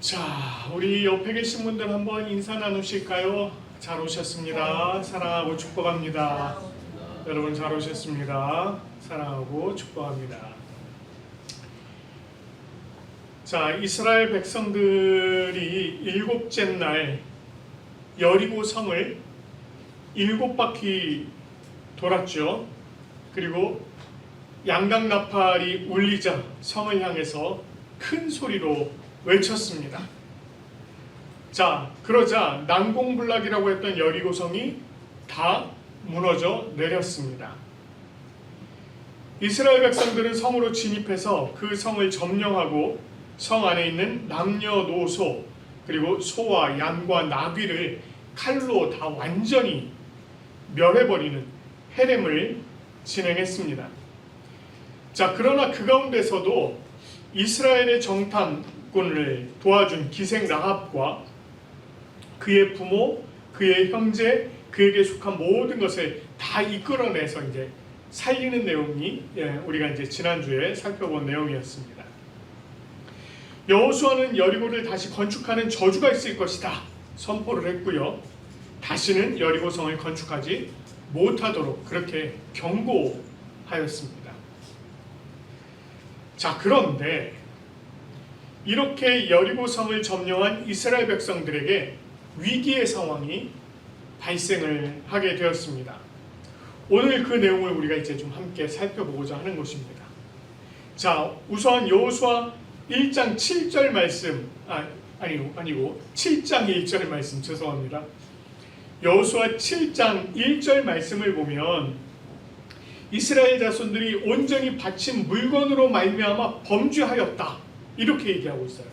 자, 우리 옆에 계신 분들 한번 인사 나누실까요? 잘 오셨습니다. 사랑하고 축복합니다. 여러분 잘 오셨습니다. 사랑하고 축복합니다. 자, 이스라엘 백성들이 일곱째 날 여리고 성을 일곱 바퀴 돌았죠. 그리고 양각 나팔이 울리자 성을 향해서 큰 소리로 외쳤습니다. 자, 그러자 난공불락이라고 했던 여리고성이 다 무너져 내렸습니다. 이스라엘 백성들은 성으로 진입해서 그 성을 점령하고 성 안에 있는 남녀노소 그리고 소와 양과 나귀를 칼로 다 완전히 멸해버리는 해렘을 진행했습니다. 자, 그러나 그 가운데서도 이스라엘의 정탐 꾼을 도와준 기생 라합과 그의 부모, 그의 형제, 그에게 속한 모든 것을 다 이끌어내서 이제 살리는 내용이 예, 우리가 이제 지난주에 살펴본 내용이었습니다. 여호수아는 여리고를 다시 건축하는 저주가 있을 것이다 선포를 했고요. 다시는 여리고 성을 건축하지 못하도록 그렇게 경고하였습니다. 자, 그런데 이렇게 여리고성을 점령한 이스라엘 백성들에게 위기의 상황이 발생을 하게 되었습니다. 오늘 그 내용을 우리가 이제 좀 함께 살펴보고자 하는 것입니다. 자, 우선 여호수아 1장 7절 말씀 아, 아니고 아니고 7장 1절 말씀 죄송합니다. 여호수아 7장 1절 말씀을 보면 이스라엘 자손들이 온전히 바친 물건으로 말미암아 범죄하였다 이렇게 얘기하고 있어요.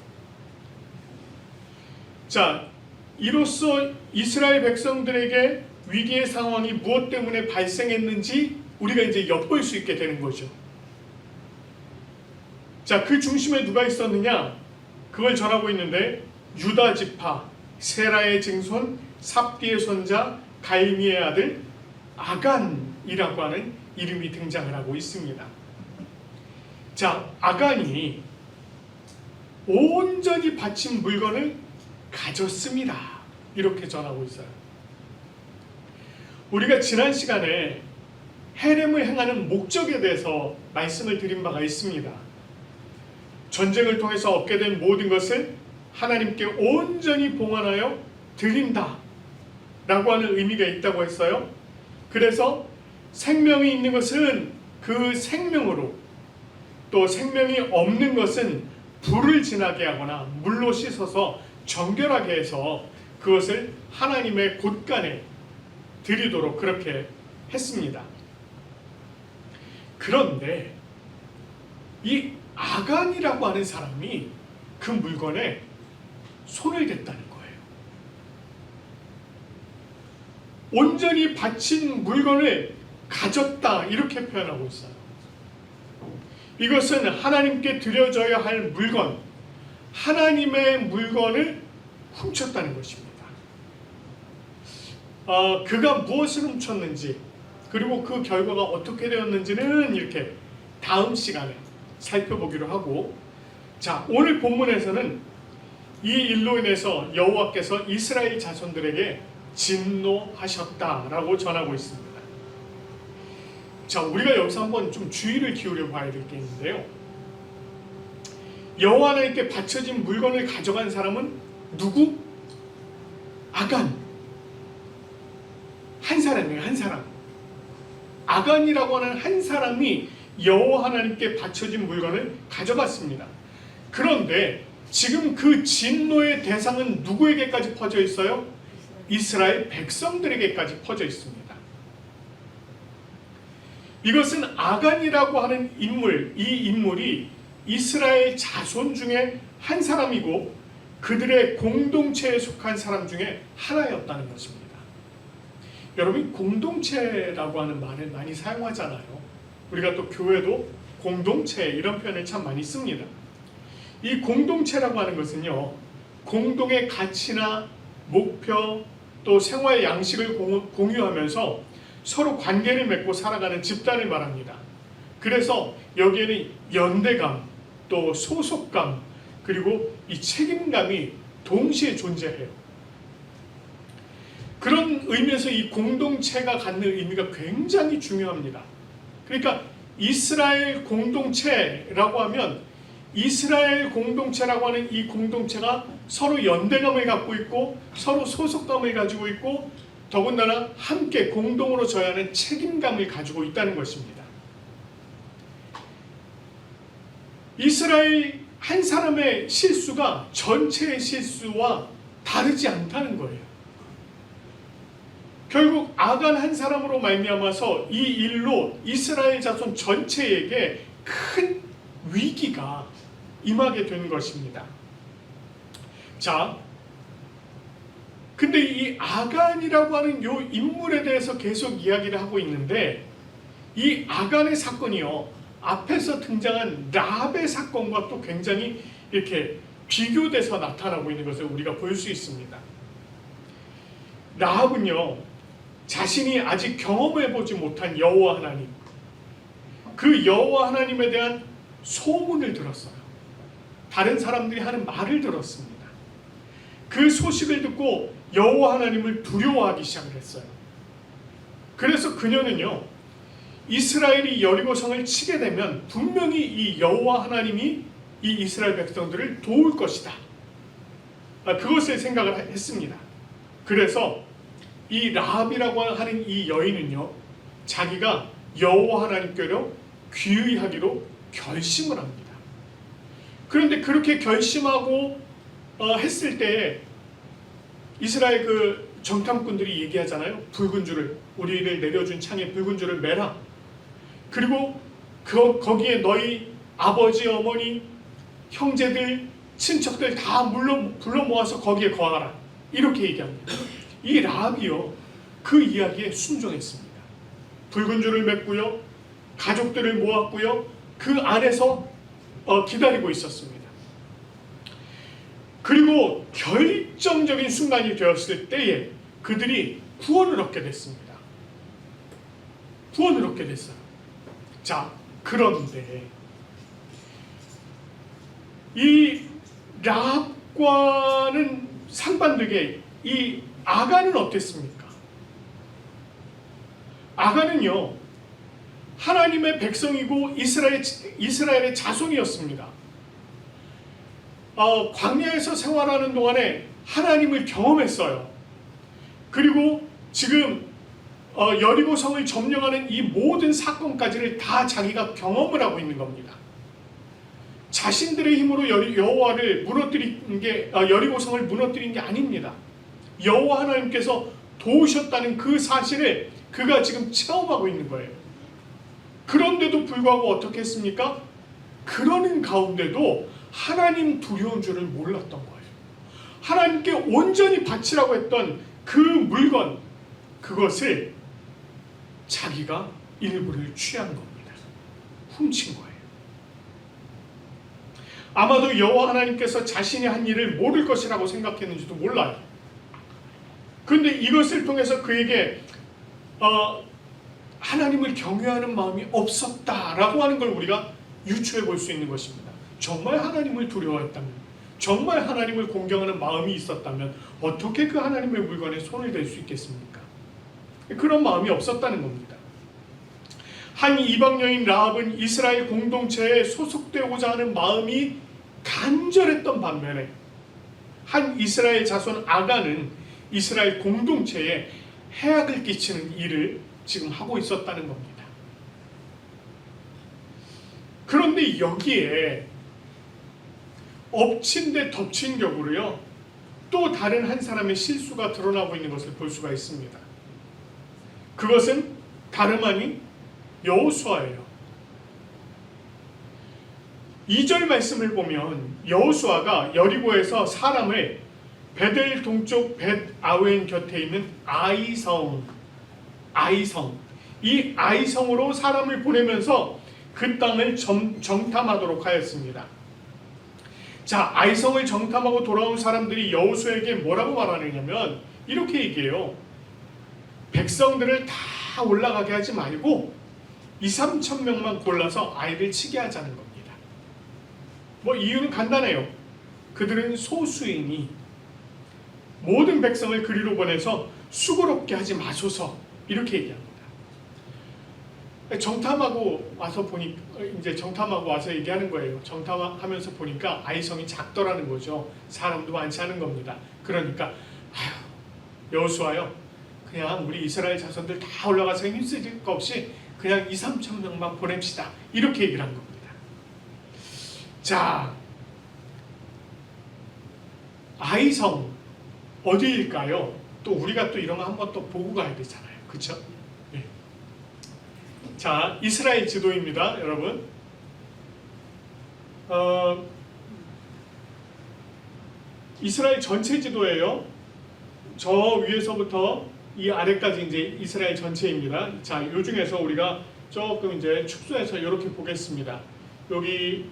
자, 이로써 이스라엘 백성들에게 위기의 상황이 무엇 때문에 발생했는지 우리가 이제 엿볼 수 있게 되는 거죠. 자, 그 중심에 누가 있었느냐? 그걸 전하고 있는데 유다 지파 세라의 증손 삽디의 손자 갈미의 아들 아간이라고 하는 이름이 등장을 하고 있습니다. 자, 아간이 온전히 바친 물건을 가졌습니다. 이렇게 전하고 있어요. 우리가 지난 시간에 해렘을 행하는 목적에 대해서 말씀을 드린 바가 있습니다. 전쟁을 통해서 얻게 된 모든 것을 하나님께 온전히 봉헌하여 드린다. 라고 하는 의미가 있다고 했어요. 그래서 생명이 있는 것은 그 생명으로 또 생명이 없는 것은 불을 지나게 하거나 물로 씻어서 정결하게 해서 그것을 하나님의 곳간에 드리도록 그렇게 했습니다. 그런데 이 아간이라고 하는 사람이 그 물건에 손을 댔다는 거예요. 온전히 바친 물건을 가졌다 이렇게 표현하고 있어요. 이것은 하나님께 드려져야 할 물건, 하나님의 물건을 훔쳤다는 것입니다. 어, 그가 무엇을 훔쳤는지 그리고 그 결과가 어떻게 되었는지는 이렇게 다음 시간에 살펴보기로 하고 자 오늘 본문에서는 이 일로 인해서 여호와께서 이스라엘 자손들에게 진노하셨다라고 전하고 있습니다. 자 우리가 여기서 한번 좀 주의를 기울여 봐야 될 게 있는데요. 여호와 하나님께 바쳐진 물건을 가져간 사람은 누구? 아간 한 사람이에요 한 사람. 아간이라고 하는 한 사람이 여호와 하나님께 바쳐진 물건을 가져갔습니다. 그런데 지금 그 진노의 대상은 누구에게까지 퍼져 있어요? 이스라엘 백성들에게까지 퍼져 있습니다. 이것은 아간이라고 하는 인물, 이 인물이 이스라엘 자손 중에 한 사람이고 그들의 공동체에 속한 사람 중에 하나였다는 것입니다. 여러분 공동체라고 하는 말을 많이 사용하잖아요. 우리가 또 교회도 공동체 이런 표현을 참 많이 씁니다. 이 공동체라고 하는 것은요. 공동의 가치나 목표 또 생활 양식을 공유하면서 서로 관계를 맺고 살아가는 집단을 말합니다. 그래서 여기에는 연대감 또 소속감 그리고 이 책임감이 동시에 존재해요. 그런 의미에서 이 공동체가 갖는 의미가 굉장히 중요합니다. 그러니까 이스라엘 공동체라고 하면 이스라엘 공동체라고 하는 이 공동체가 서로 연대감을 갖고 있고 서로 소속감을 가지고 있고 더군다나 함께 공동으로 져야 하는 책임감을 가지고 있다는 것입니다. 이스라엘 한 사람의 실수가 전체의 실수와 다르지 않다는 거예요. 결국 아간 한 사람으로 말미암아서 이 일로 이스라엘 자손 전체에게 큰 위기가 임하게 된 것입니다. 자, 근데 이 아간이라고 하는 요 인물에 대해서 계속 이야기를 하고 있는데 이 아간의 사건이요 앞에서 등장한 라합의 사건과 또 굉장히 이렇게 비교돼서 나타나고 있는 것을 우리가 볼 수 있습니다. 라합은요 자신이 아직 경험해 보지 못한 여호와 하나님 그 여호와 하나님에 대한 소문을 들었어요. 다른 사람들이 하는 말을 들었습니다. 그 소식을 듣고 여호와 하나님을 두려워하기 시작을 했어요. 그래서 그녀는요 이스라엘이 여리고 성을 치게 되면 분명히 이 여호와 하나님이 이 이스라엘 백성들을 도울 것이다. 아, 그것을 생각을 했습니다. 그래서 이 라합이라고 하는 이 여인은요 자기가 여호와 하나님께로 귀의하기로 결심을 합니다. 그런데 그렇게 결심하고 어, 했을 때 이스라엘 그 정탐꾼들이 얘기하잖아요. 붉은 줄을 우리를 내려준 창에 붉은 줄을 매라. 그리고 그 거기에 너희 아버지, 어머니, 형제들, 친척들 다 불러 불러 모아서 거기에 거하라. 이렇게 얘기합니다. 이 라합이요 그 이야기에 순종했습니다. 붉은 줄을 맺고요, 가족들을 모았고요, 그 안에서 어, 기다리고 있었습니다. 그리고 결정적인 순간이 되었을 때에 그들이 구원을 얻게 됐습니다. 구원을 얻게 됐어요. 자, 그런데 이 라합과는 상반되게 이 아간은 어땠습니까? 아간은요 하나님의 백성이고 이스라엘 이스라엘의 자손이었습니다. 어, 광야에서 생활하는 동안에 하나님을 경험했어요. 그리고 지금 어, 여리고성을 점령하는 이 모든 사건까지를 다 자기가 경험을 하고 있는 겁니다. 자신들의 힘으로 여호와를 무너뜨린 게 어, 여리고성을 무너뜨린 게 아닙니다. 여호와 하나님께서 도우셨다는 그 사실을 그가 지금 체험하고 있는 거예요. 그런데도 불구하고 어떻게 했습니까? 그러는 가운데도 하나님 두려운 줄을 몰랐던 거예요. 하나님께 온전히 바치라고 했던 그 물건, 그것을 자기가 일부를 취한 겁니다. 훔친 거예요. 아마도 여호와 하나님께서 자신이 한 일을 모를 것이라고 생각했는지도 몰라요. 그런데 이것을 통해서 그에게 어, 하나님을 경외하는 마음이 없었다라고 하는 걸 우리가 유추해 볼 수 있는 것입니다. 정말 하나님을 두려워했다면, 정말 하나님을 공경하는 마음이 있었다면 어떻게 그 하나님의 물건에 손을 댈 수 있겠습니까? 그런 마음이 없었다는 겁니다. 한 이방 여인 라합은 이스라엘 공동체에 소속되고자 하는 마음이 간절했던 반면에 한 이스라엘 자손 아가는 이스라엘 공동체에 해악을 끼치는 일을 지금 하고 있었다는 겁니다. 그런데 여기에 엎친 데 덮친 격으로요. 또 다른 한 사람의 실수가 드러나고 있는 것을 볼 수가 있습니다. 그것은 다름 아닌 여호수아예요. 2절 말씀을 보면 여호수아가 여리고에서 사람을 베델 동쪽 벳 아웬 곁에 있는 아이성 아이성 이 아이성으로 사람을 보내면서 그 땅을 정, 정탐하도록 하였습니다. 자 아이성을 정탐하고 돌아온 사람들이 여호수에게 뭐라고 말하느냐면 이렇게 얘기해요. 백성들을 다 올라가게 하지 말고 2, 3천 명만 골라서 아이를 치게 하자는 겁니다. 뭐 이유는 간단해요. 그들은 소수이니 모든 백성을 그리로 보내서 수고롭게 하지 마소서 이렇게 얘기합니다. 정탐하고 와서 보니 이제 정탐하고 와서 얘기하는 거예요. 정탐하면서 보니까 아이성이 작더라는 거죠. 사람도 많지 않은 겁니다. 그러니까 여호수아요. 그냥 우리 이스라엘 자손들 다 올라가서 힘쓰질 거 없이 그냥 2, 3천 명만 보냅시다. 이렇게 얘기를 한 겁니다. 자, 아이성 어디일까요? 또 우리가 또 이런 거 한번 또 보고 가야 되잖아요. 그렇죠? 예. 자, 이스라엘 지도입니다, 여러분. 어, 이스라엘 전체 지도예요. 저 위에서부터 이 아래까지 이제 이스라엘 전체입니다. 자, 요 중에서 우리가 조금 이제 축소해서 이렇게 보겠습니다. 여기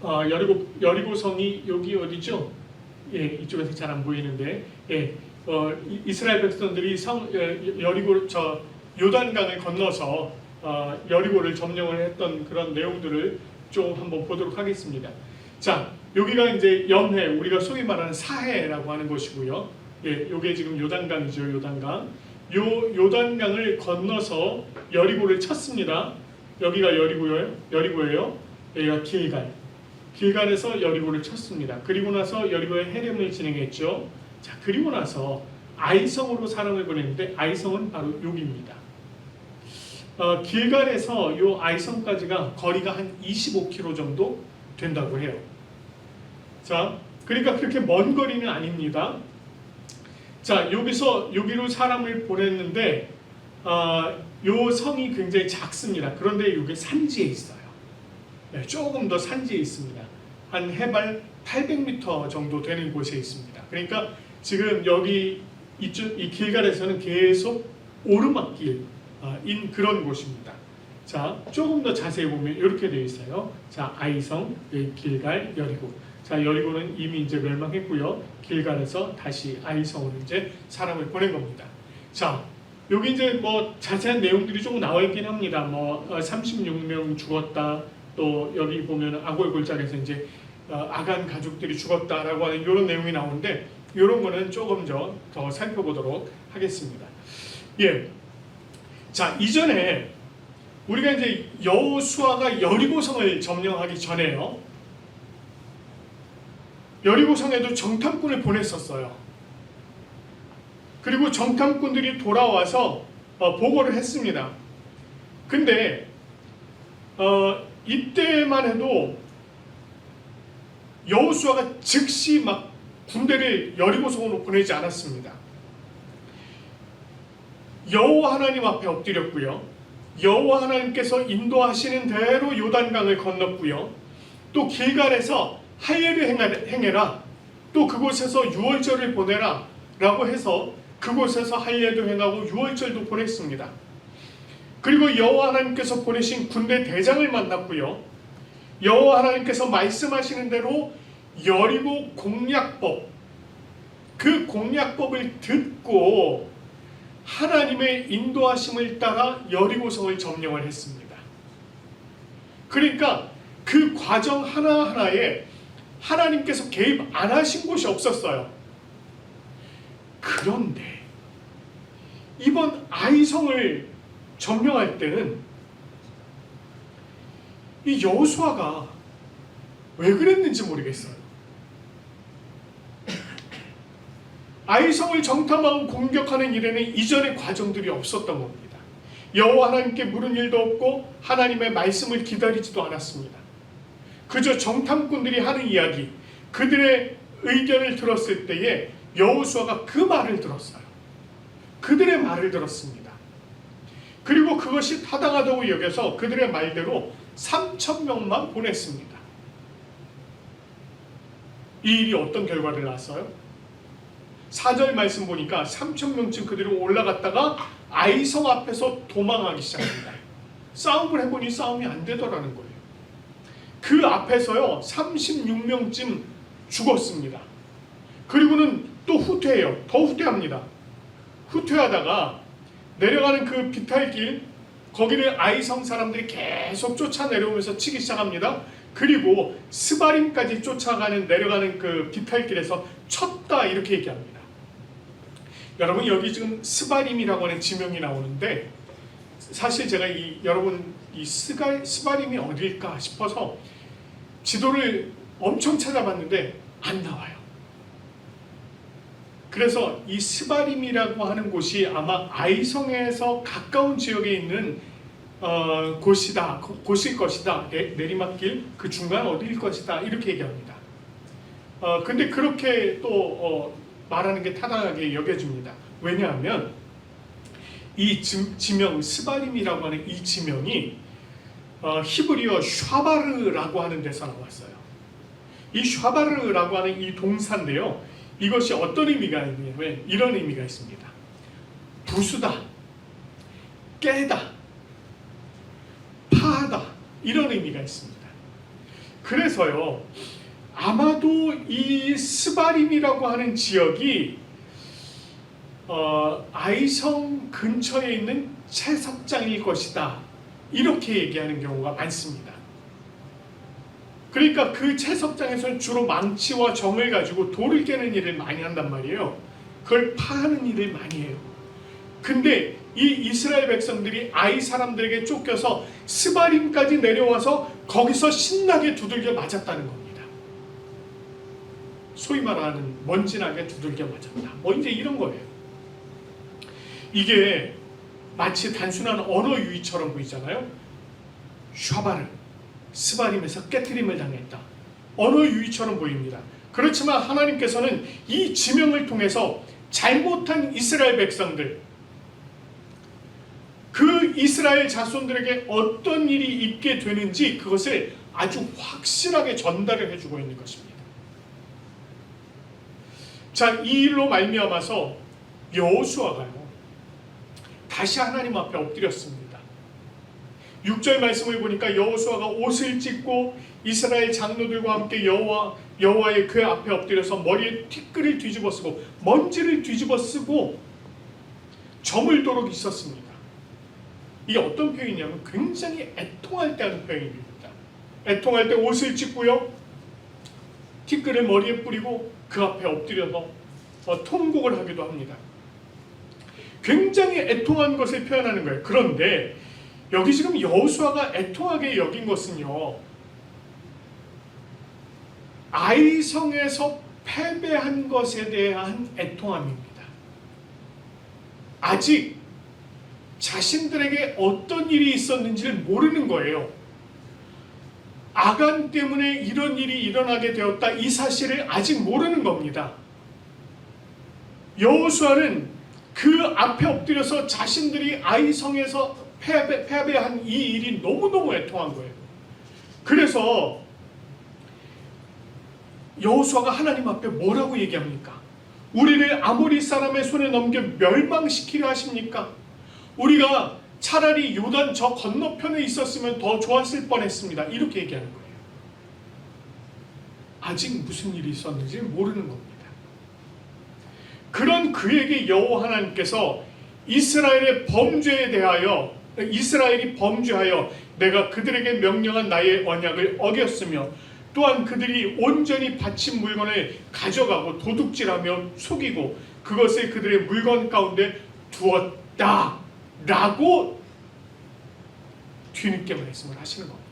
어, 여리고 여리고성이 여기 어디죠? 예, 이쪽에서 잘 안 보이는데, 예, 어, 이- 이스라엘 백성들이 성 예, 여리고 저 요단강을 건너서 어, 여리고를 점령을 했던 그런 내용들을 좀 한번 보도록 하겠습니다. 자, 여기가 이제 연해 우리가 소위 말하는 사해라고 하는 곳이고요. 예, 요게 지금 요단강이죠, 요단강. 요 요단강을 건너서 여리고를 쳤습니다. 여기가 여리고예요. 여리고예요. 여기가 길갈. 길갈에서 여리고를 쳤습니다. 그리고 나서 여리고에 해림을 진행했죠. 자, 그리고 나서 아이성으로 사람을 보냈는데 아이성은 바로 여기입니다. 어, 길갈에서 요 아이성까지가 거리가 한 25km 정도 된다고 해요. 자, 그러니까 그렇게 먼 거리는 아닙니다. 자, 여기서 여기로 사람을 보냈는데 아, 요 성이 굉장히 작습니다. 그런데 이게 산지에 있어요. 네, 조금 더 산지에 있습니다. 한 해발 800m 정도 되는 곳에 있습니다. 그러니까 지금 여기 이쪽 이 길갈에서는 계속 오르막길 인 그런 곳입니다. 자, 조금 더 자세히 보면 이렇게 되어 있어요. 자, 아이성, 여기 길갈, 여리고. 자, 여리고는 이미 이제 멸망했고요. 길갈에서 다시 아이성으로 이제 사람을 보낸 겁니다. 자, 여기 이제 뭐 자세한 내용들이 조금 나와 있긴 합니다. 뭐 어, 36명 죽었다. 또 여기 보면 아골 골짜기에서 이제 어, 아간 가족들이 죽었다라고 하는 이런 내용이 나오는데 이런 거는 조금 더, 더 살펴보도록 하겠습니다. 예. 자, 이전에 우리가 이제 여호수아가 여리고성을 점령하기 전에요. 여리고성에도 정탐꾼을 보냈었어요. 그리고 정탐꾼들이 돌아와서 어, 보고를 했습니다. 근데 어, 이때만 해도 여호수아가 즉시 막 군대를 여리고성으로 보내지 않았습니다. 여호와 하나님 앞에 엎드렸고요. 여호와 하나님께서 인도하시는 대로 요단강을 건넜고요. 또 길갈에서 행하- 행해라. 또 그곳에서 유월절을 보내라. 라고 해서 그곳에서 할례도 행하고 유월절도 보냈습니다. 그리고 여호와 하나님께서 보내신 군대 대장을 만났고요. 여호와 하나님께서 말씀하시는 대로 여리고 공략법 그 공략법을 듣고 하나님의 인도하심을 따라 여리고성을 점령을 했습니다. 그러니까 그 과정 하나하나에 하나님께서 개입 안 하신 곳이 없었어요. 그런데 이번 아이성을 점령할 때는 이 여호수아가 왜 그랬는지 모르겠어요. 아이성을 정탐하고 공격하는 일에는 이전의 과정들이 없었던 겁니다. 여호와 하나님께 물은 일도 없고 하나님의 말씀을 기다리지도 않았습니다. 그저 정탐꾼들이 하는 이야기, 그들의 의견을 들었을 때에 여호수아가 그 말을 들었어요. 그들의 말을 들었습니다. 그리고 그것이 타당하다고 여겨서 그들의 말대로 3천 명만 보냈습니다. 이 일이 어떤 결과를 낳았어요? 4절 말씀 보니까 3천 명쯤 그들이 올라갔다가 아이성 앞에서 도망하기 시작합니다. 싸움을 해보니 싸움이 안 되더라는 거예요. 그 앞에서요 36명쯤 죽었습니다. 그리고는 또 후퇴해요. 더 후퇴합니다. 후퇴하다가 내려가는 그 비탈길 거기를 아이성 사람들이 계속 쫓아 내려오면서 치기 시작합니다. 그리고 스바림까지 쫓아가는 내려가는 그 비탈길에서 쳤다 이렇게 얘기합니다. 여러분 여기 지금 스바림이라고 하는 지명이 나오는데 사실 제가 이 여러분 이 스가 스바림이 어딜까 싶어서 지도를 엄청 찾아봤는데 안 나와요. 그래서 이 스바림이라고 하는 곳이 아마 아이성에서 가까운 지역에 있는 어, 곳이다, 고- 곳일 것이다. 내, 내리막길 그 중간 어디일 것이다 이렇게 얘기합니다. 어, 근데 그렇게 또 어, 말하는 게 타당하게 여겨집니다. 왜냐하면 이 지, 지명 스바림이라고 하는 이 지명이 어, 히브리어 샤바르라고 하는 데서 나왔어요. 이 샤바르라고 하는 이 동사인데요. 이것이 어떤 의미가 있냐면 이런 의미가 있습니다. 부수다, 깨다, 파하다 이런 의미가 있습니다. 그래서요. 아마도 이 스바림이라고 하는 지역이 어, 아이성 근처에 있는 채석장일 것이다. 이렇게 얘기하는 경우가 많습니다. 그러니까 그 채석장에서는 주로 망치와 정을 가지고 돌을 깨는 일을 많이 한단 말이에요. 그걸 파하는 일을 많이 해요. 근데 이 이스라엘 백성들이 아이 사람들에게 쫓겨서 스바림까지 내려와서 거기서 신나게 두들겨 맞았다는 겁니다. 소위 말하는 먼지나게 두들겨 맞았다. 뭐 이제 이런 거예요. 이게 마치 단순한 언어 유희처럼 보이잖아요. 샤바르, 스바림에서 깨트림을 당했다. 언어 유희처럼 보입니다. 그렇지만 하나님께서는 이 지명을 통해서 잘못한 이스라엘 백성들, 그 이스라엘 자손들에게 어떤 일이 있게 되는지 그것을 아주 확실하게 전달을 해주고 있는 것입니다. 자, 이 일로 말미암아서 여호수아가요. 다시 하나님 앞에 엎드렸습니다. 6절 말씀을 보니까 여호수아가 옷을 찢고 이스라엘 장로들과 함께 여호와 여호와의 그 앞에 엎드려서 머리에 티끌을 뒤집어 쓰고 먼지를 뒤집어 쓰고 저물도록 있었습니다. 이게 어떤 표현이냐면 굉장히 애통할 때 하는 표현입니다. 애통할 때 옷을 찢고요. 티끌을 머리에 뿌리고 그 앞에 엎드려서 어, 통곡을 하기도 합니다. 굉장히 애통한 것을 표현하는 거예요. 그런데 여기 지금 여호수아가 애통하게 여긴 것은요. 아이성에서 패배한 것에 대한 애통함입니다. 아직 자신들에게 어떤 일이 있었는지를 모르는 거예요. 아간 때문에 이런 일이 일어나게 되었다 이 사실을 아직 모르는 겁니다. 여호수아는 그 앞에 엎드려서 자신들이 아이성에서 패배, 패배한 이 일이 너무너무 애통한 거예요. 그래서 여호수아가 하나님 앞에 뭐라고 얘기합니까? 우리를 아모리 사람의 손에 넘겨 멸망시키려 하십니까? 우리가 차라리 요단 저 건너편에 있었으면 더 좋았을 뻔했습니다. 이렇게 얘기하는 거예요. 아직 무슨 일이 있었는지 모르는 겁니다. 그런 그에게 여호와 하나님께서 이스라엘의 범죄에 대하여 이스라엘이 범죄하여 내가 그들에게 명령한 나의 언약을 어겼으며 또한 그들이 온전히 바친 물건을 가져가고 도둑질하며 속이고 그것을 그들의 물건 가운데 두었다. 라고 뒤늦게 말씀을 하시는 겁니다.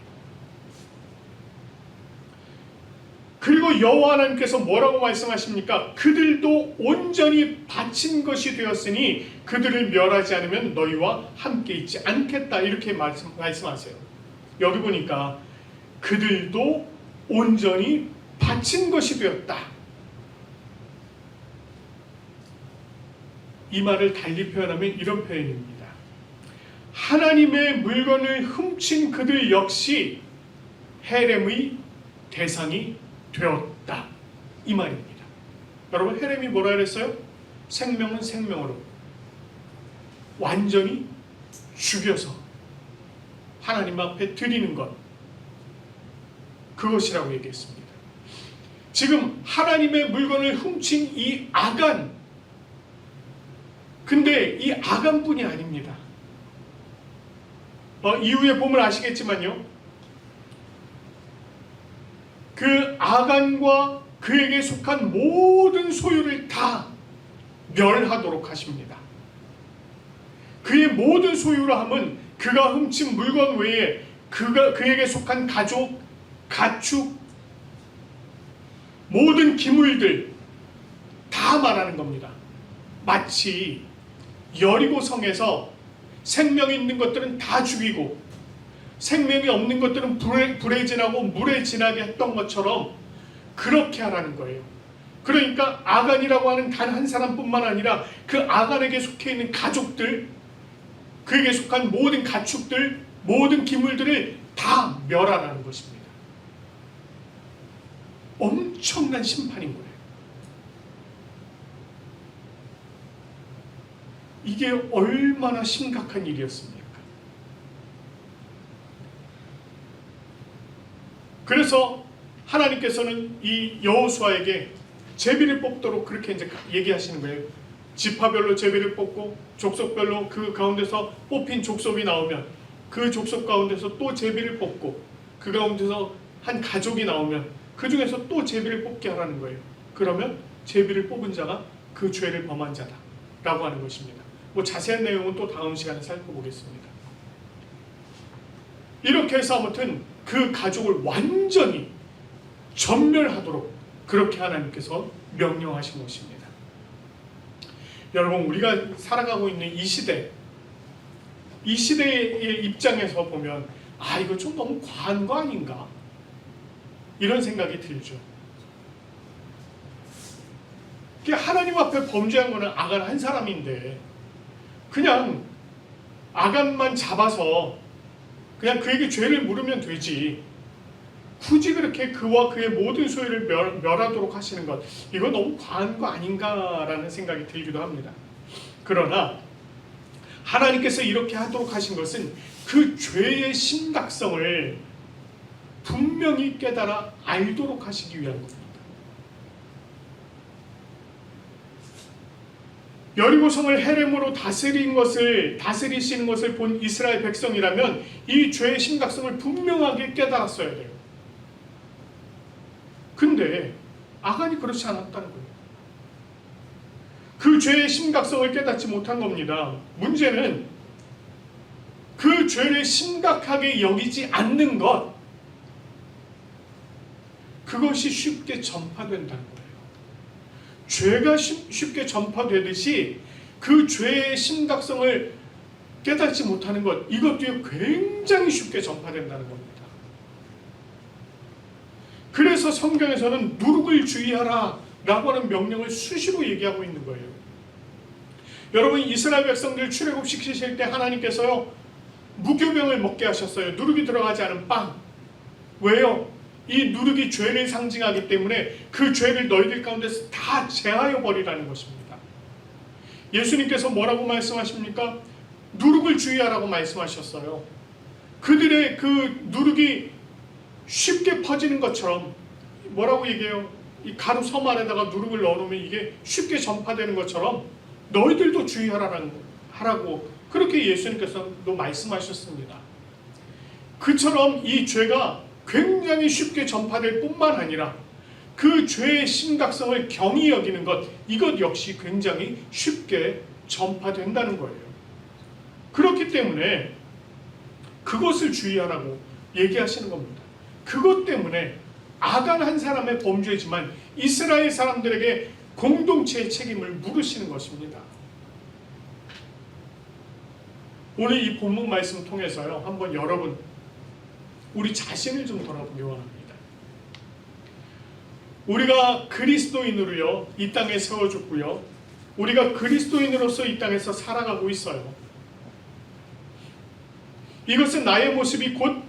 그리고 여호와 하나님께서 뭐라고 말씀하십니까? 그들도 온전히 바친 것이 되었으니 그들을 멸하지 않으면 너희와 함께 있지 않겠다 이렇게 말씀, 말씀하세요. 여기 보니까 그들도 온전히 바친 것이 되었다. 이 말을 달리 표현하면 이런 표현입니다. 하나님의 물건을 훔친 그들 역시 헤렘의 대상이 되었다. 이 말입니다. 여러분 헤렘이 뭐라 그랬어요? 생명은 생명으로 완전히 죽여서 하나님 앞에 드리는 것 그것이라고 얘기했습니다. 지금 하나님의 물건을 훔친 이 아간 근데 이 아간뿐이 아닙니다. 어, 이후에 보면 아시겠지만요. 그 아간과 그에게 속한 모든 소유를 다 멸하도록 하십니다. 그의 모든 소유라 함은 그가 훔친 물건 외에 그가 그에게 속한 가족, 가축, 모든 기물들 다 말하는 겁니다. 마치 여리고 성에서 생명 있는 것들은 다 죽이고 생명이 없는 것들은 불에, 불에 지나고 물에 지나게 했던 것처럼 그렇게 하라는 거예요. 그러니까 아간이라고 하는 단 한 사람뿐만 아니라 그 아간에게 속해 있는 가족들, 그에게 속한 모든 가축들, 모든 기물들을 다 멸하라는 것입니다. 엄청난 심판인 거예요. 이게 얼마나 심각한 일이었습니까? 그래서 하나님께서는 이 여호수아에게 제비를 뽑도록 그렇게 이제 얘기하시는 거예요. 지파별로 제비를 뽑고 족속별로 그 가운데서 뽑힌 족속이 나오면 그 족속 가운데서 또 제비를 뽑고 그 가운데서 한 가족이 나오면 그 중에서 또 제비를 뽑게 하라는 거예요. 그러면 제비를 뽑은 자가 그 죄를 범한 자다라고 하는 것입니다. 뭐 자세한 내용은 또 다음 시간에 살펴보겠습니다. 이렇게 해서 아무튼 그 가족을 완전히 전멸하도록 그렇게 하나님께서 명령하신 것입니다. 여러분 우리가 살아가고 있는 이 시대 이 시대의 입장에서 보면 아 이거 좀 너무 과한 거 아닌가 이런 생각이 들죠. 하나님 앞에 범죄한 거는 아간 한 사람인데 그냥 아간만 잡아서 그냥 그에게 죄를 물으면 되지. 굳이 그렇게 그와 그의 모든 소유를 멸, 멸하도록 하시는 것 이건 너무 과한 거 아닌가라는 생각이 들기도 합니다. 그러나 하나님께서 이렇게 하도록 하신 것은 그 죄의 심각성을 분명히 깨달아 알도록 하시기 위한 겁니다. 여리고성을 헤렘으로 다스린 것을 다스리시는 것을 본 이스라엘 백성이라면 이 죄의 심각성을 분명하게 깨달았어야 돼요. 근데 아간이 그렇지 않았다는 거예요. 그 죄의 심각성을 깨닫지 못한 겁니다. 문제는 그 죄를 심각하게 여기지 않는 것 그것이 쉽게 전파된다는 거예요. 죄가 쉽게 전파되듯이 그 죄의 심각성을 깨닫지 못하는 것 이것도 굉장히 쉽게 전파된다는 겁니다. 그래서 성경에서는 누룩을 주의하라 라고 하는 명령을 수시로 얘기하고 있는 거예요. 여러분 이스라엘 백성들 출애굽 시키실 때 하나님께서요 무교병을 먹게 하셨어요. 누룩이 들어가지 않은 빵. 왜요? 이 누룩이 죄를 상징하기 때문에 그 죄를 너희들 가운데서 다 제하여 버리라는 것입니다. 예수님께서 뭐라고 말씀하십니까? 누룩을 주의하라고 말씀하셨어요. 그들의 그 누룩이 쉽게 퍼지는 것처럼 뭐라고 얘기해요? 이 가루 섬 안에다가 누룩을 넣어놓으면 이게 쉽게 전파되는 것처럼 너희들도 주의하라는 하라고 그렇게 예수님께서도 말씀하셨습니다. 그처럼 이 죄가 굉장히 쉽게 전파될 뿐만 아니라 그 죄의 심각성을 경히 여기는 것 이것 역시 굉장히 쉽게 전파된다는 거예요. 그렇기 때문에 그것을 주의하라고 얘기하시는 겁니다. 그것 때문에 아간 한 사람의 범죄지만 이스라엘 사람들에게 공동체의 책임을 물으시는 것입니다. 오늘 이 본문 말씀 통해서요 한번 여러분 우리 자신을 좀 돌아보기 원합니다. 우리가 그리스도인으로요 이 땅에 세워졌고요 우리가 그리스도인으로서 이 땅에서 살아가고 있어요. 이것은 나의 모습이 곧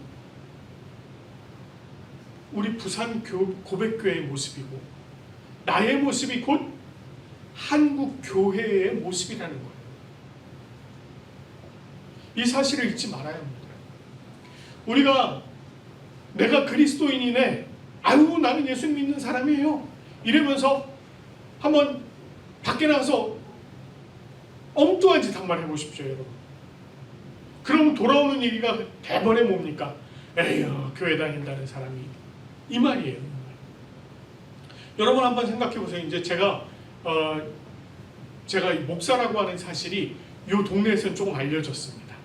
우리 부산 고백교회의 모습이고 나의 모습이 곧 한국 교회의 모습이라는 거예요. 이 사실을 잊지 말아야 합니다. 우리가 내가 그리스도인이네. 아유 나는 예수 믿는 사람이에요. 이러면서 한번 밖에 나가서 엉뚱한 짓 한 번 해보십시오, 여러분. 그럼 돌아오는 얘기가 대번에 뭡니까? 에휴, 교회 다닌다는 사람이 이 말이에요. 여러분 한번 생각해 보세요. 이제 제가 어 제가 이 목사라고 하는 사실이 이 동네에서는 조금 알려졌습니다.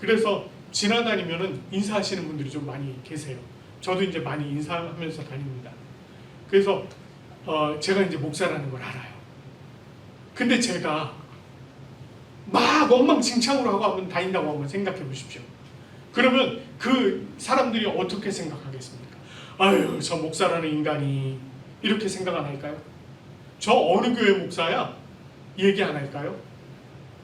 그래서 지나다니면은 인사하시는 분들이 좀 많이 계세요. 저도 이제 많이 인사하면서 다닙니다. 그래서 어 제가 이제 목사라는 걸 알아요. 근데 제가 막 엉망진창으로 하고 한번 다닌다고 한번 생각해 보십시오. 그러면 그 사람들이 어떻게 생각하겠습니까? 아유, 저 목사라는 인간이 이렇게 생각 안 할까요? 저 어느 교회 목사야? 얘기 안 할까요?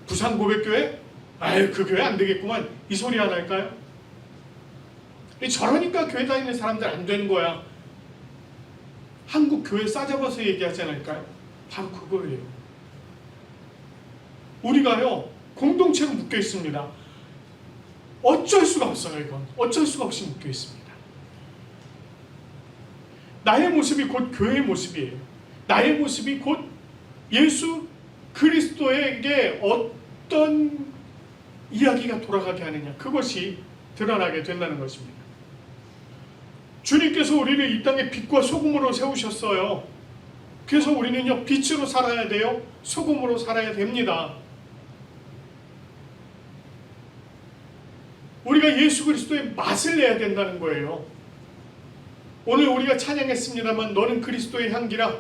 부산 고백교회? 아유, 그 교회 안 되겠구만. 이 소리 안 할까요? 이 저러니까 교회 다니는 사람들 안 되는 거야. 한국 교회 싸잡아서 얘기하지 않을까요? 바로 그거예요. 우리가요 공동체로 묶여 있습니다. 어쩔 수가 없어요 이건 어쩔 수가 없이 묶여 있습니다. 나의 모습이 곧 교회의 모습이에요. 나의 모습이 곧 예수 그리스도에게 어떤 이야기가 돌아가게 하느냐 그것이 드러나게 된다는 것입니다. 주님께서 우리를 이 땅에 빛과 소금으로 세우셨어요. 그래서 우리는요 빛으로 살아야 돼요. 소금으로 살아야 됩니다. 우리가 예수 그리스도의 맛을 내야 된다는 거예요. 오늘 우리가 찬양했습니다만 너는 그리스도의 향기라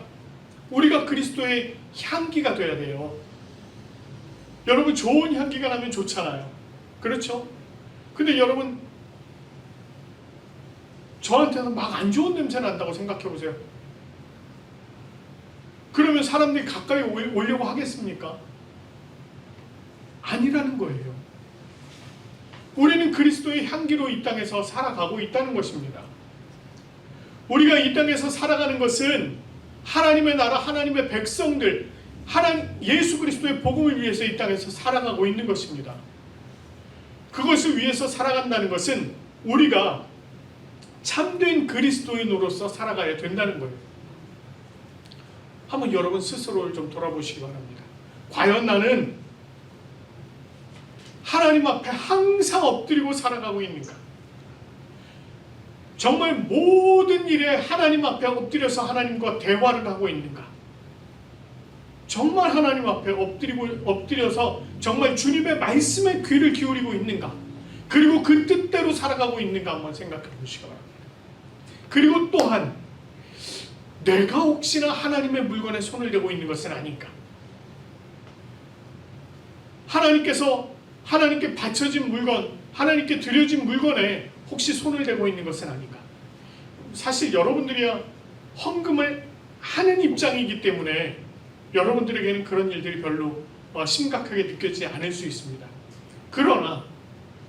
우리가 그리스도의 향기가 돼야 돼요. 여러분 좋은 향기가 나면 좋잖아요. 그렇죠? 근데 여러분 저한테는 막 안 좋은 냄새 난다고 생각해 보세요. 그러면 사람들이 가까이 올- 오려고 하겠습니까? 아니라는 거예요. 우리는 그리스도의 향기로 이 땅에서 살아가고 있다는 것입니다. 우리가 이 땅에서 살아가는 것은 하나님의 나라, 하나님의 백성들, 하나님 예수 그리스도의 복음을 위해서 이 땅에서 살아가고 있는 것입니다. 그것을 위해서 살아간다는 것은 우리가 참된 그리스도인으로서 살아가야 된다는 거예요. 한번 여러분 스스로를 좀 돌아보시기 바랍니다. 과연 나는 하나님 앞에 항상 엎드리고 살아가고 있는가? 정말 모든 일에 하나님 앞에 엎드려서 하나님과 대화를 하고 있는가? 정말 하나님 앞에 엎드리고 엎드려서 정말 주님의 말씀에 귀를 기울이고 있는가? 그리고 그 뜻대로 살아가고 있는가 한번 생각해 보시기 바랍니다. 그리고 또한 내가 혹시나 하나님의 물건에 손을 대고 있는 것은 아닌가? 하나님께서 하나님께 바쳐진 물건, 하나님께 드려진 물건에 혹시 손을 대고 있는 것은 아닌가? 사실 여러분들이야 헌금을 하는 입장이기 때문에 여러분들에게는 그런 일들이 별로 어, 심각하게 느껴지지 않을 수 있습니다. 그러나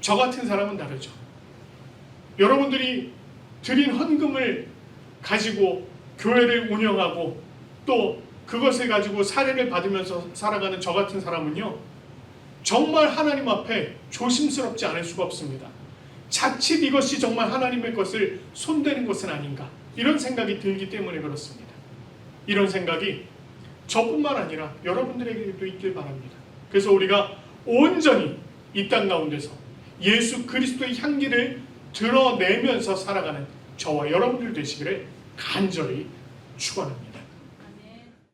저 같은 사람은 다르죠. 여러분들이 드린 헌금을 가지고 교회를 운영하고 또 그것을 가지고 사례를 받으면서 살아가는 저 같은 사람은요. 정말 하나님 앞에 조심스럽지 않을 수가 없습니다. 자칫 이것이 정말 하나님의 것을 손대는 것은 아닌가 이런 생각이 들기 때문에 그렇습니다. 이런 생각이 저뿐만 아니라 여러분들에게도 있길 바랍니다. 그래서 우리가 온전히 이 땅 가운데서 예수 그리스도의 향기를 드러내면서 살아가는 저와 여러분들 되시기를 간절히 축원합니다.